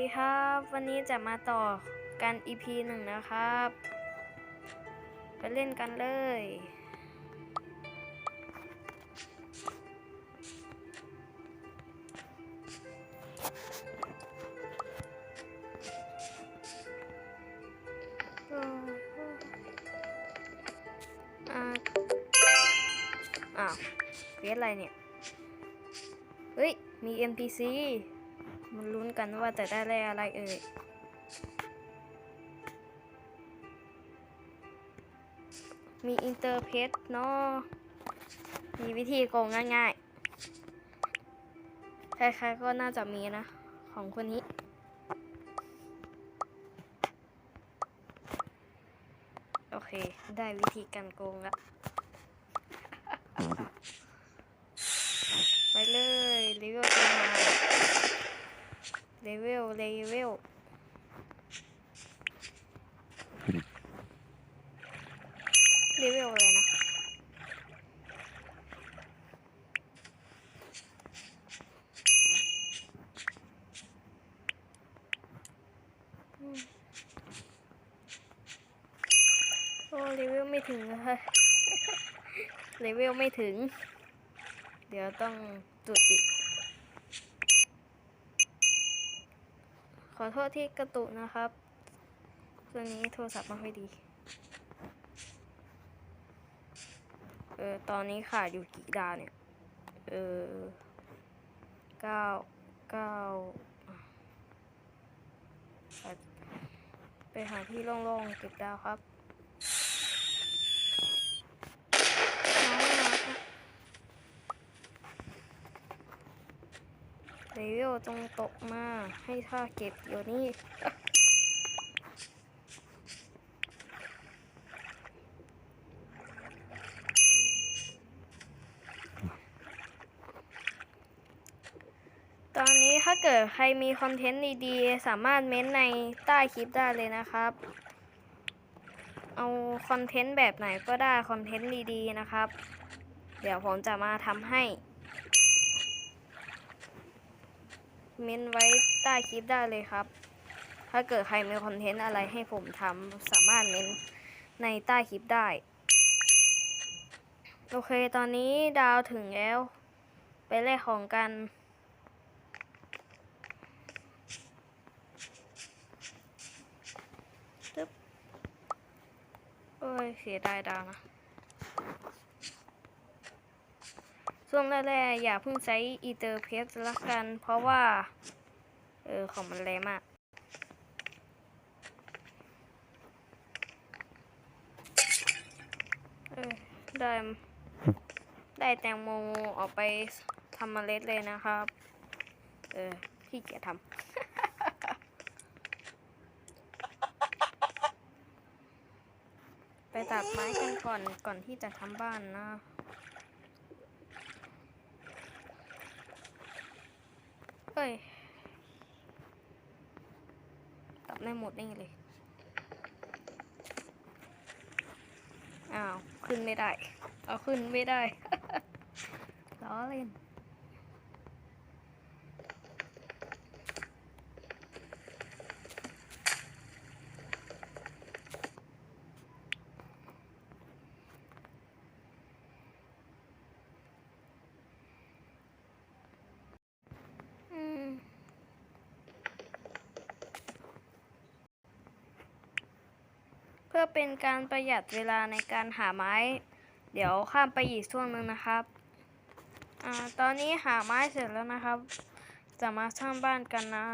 ดีครับ วันนี้จะมาต่อกัน EP หนึ่งนะครับ ไปเล่นกันเลย อ้าวเรียนอะไรเนี่ย เฮ้ย มี NPC มันลุ้นกันว่าจะได้แร่อะไรเอ่ยมีอินเตอร์เพจเนาะมีวิธีโกงง่ายๆ ใครๆก็น่าจะมีนะ ของคนนี้ โอเค ได้วิธีการโกงละ ไปเลยเลเวลตัวมาเลเวลเลเวล เลเวลอะไรนะอืมโอ้เลเวลไม่ถึงเลยเลเวลไม่ถึง เดี๋ยวต้องจุดอีก ขอโทษที่กระตุกนะครับ ตัวนี้โทรศัพท์ไมาค่อยดี ออตอนนี้ขาดอยู่กี่ดาวเนี่ยเออเก้าเก้าไปหาที่โล่งๆเก็บดาวครับน้องไม่มาครับเลเวลจงตกมาให้ท่าเก็บเดี๋ยวนี้ ตอนนี้ถ้าเกิดใครมีคอนเทนต์ดีๆ สามารถเม้นต์ในใต้คลิปได้เลยนะครับ เอาคอนเทนต์แบบไหนก็ได้คอนเทนต์ดีๆนะครับ เดี๋ยวผมจะมาทำให้ เม้นไว้ใต้คลิปได้เลยครับ ถ้าเกิดใครมีคอนเทนต์อะไรให้ผมทำสามารถเม้นในใต้คลิปได้ โอเคตอนนี้ดาวถึงแล้ว ไปแลกของกัน ตึ๊บโอ้ย เสียดายดาวนะ ช่วงแรกๆอย่าเพิ่งใช้อีเตอร์เพสละกัน เพราะว่า เออ ของมันแรงมากเออได้ ได้แตงโมออกไปทำเมล็ดเลยนะครับ เออพี่เกียจทำ ไป ตัดไม้กันก่อนก่อนที่จะทำบ้านนะเอ้ยตัดไม่หมดนี่เลย อ้าว ขึ้นไม่ได้ เอาขึ้นไม่ได้ล้อเล่น เพื่อเป็นการประหยัดเวลาในการหาไม้ เดี๋ยวข้ามไปอีกช่วงหนึ่งนะครับอ่าตอนนี้หาไม้เสร็จแล้วนะครับ จะมาสร้างบ้านกันนะ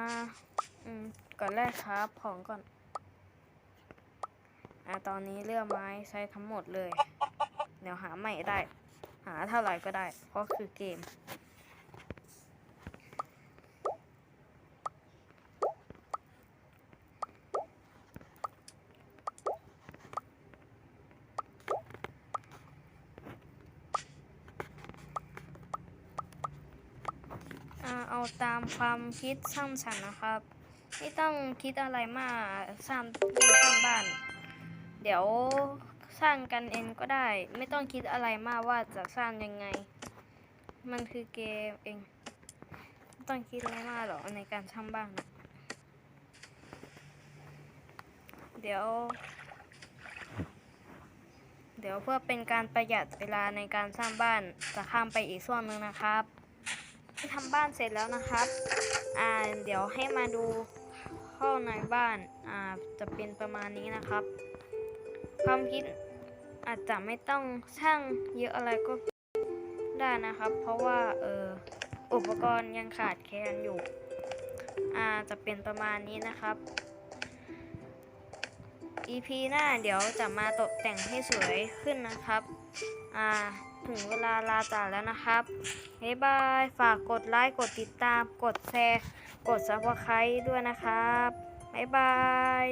อืมก่อนแรกครับของก่อนอ่าตอนนี้เลือกไม้ใช้ทั้งหมดเลย เดี๋ยวหาใหม่ได้ หาเท่าไหร่ก็ได้ เพราะคือเกม เอาตามความคิดสร้างสรรค์นะครับ ไม่ต้องคิดอะไรมากสร้างบ้านสร้างบ้าน เดี๋ยวสร้างกันเองก็ได้ ไม่ต้องคิดอะไรมากว่าจะสร้างยังไง มันคือเกมเองไม่ต้องคิดอะไรมากหรอกในการสร้างบ้านนะเดี๋ยว เดี๋ยวเพื่อเป็นการประหยัดเวลาในการสร้างบ้านจะข้ามไปอีกส่วนหนึ่งนะครับ ที่ทำบ้านเสร็จแล้วนะครับ อ่า เดี๋ยวให้มาดูข้างในบ้าน อ่า จะเป็นประมาณนี้นะครับ ความคิดอาจจะไม่ต้องช่างเยอะอะไรก็ได้นะครับ เพราะว่าเอออุปกรณ์ยังขาดแคลนอยู่ อ่า จะเป็นประมาณนี้นะครับ EP หน้าเดี๋ยวจะมาตกแต่งให้สวยขึ้นนะครับ อ่า ถึงเวลาลาจากแล้วนะครับบ๊ายบาย ฝากกดไลค์ กดติดตาม กดแชร์ กดซับสไครต์ด้วยนะครับบ๊ายบาย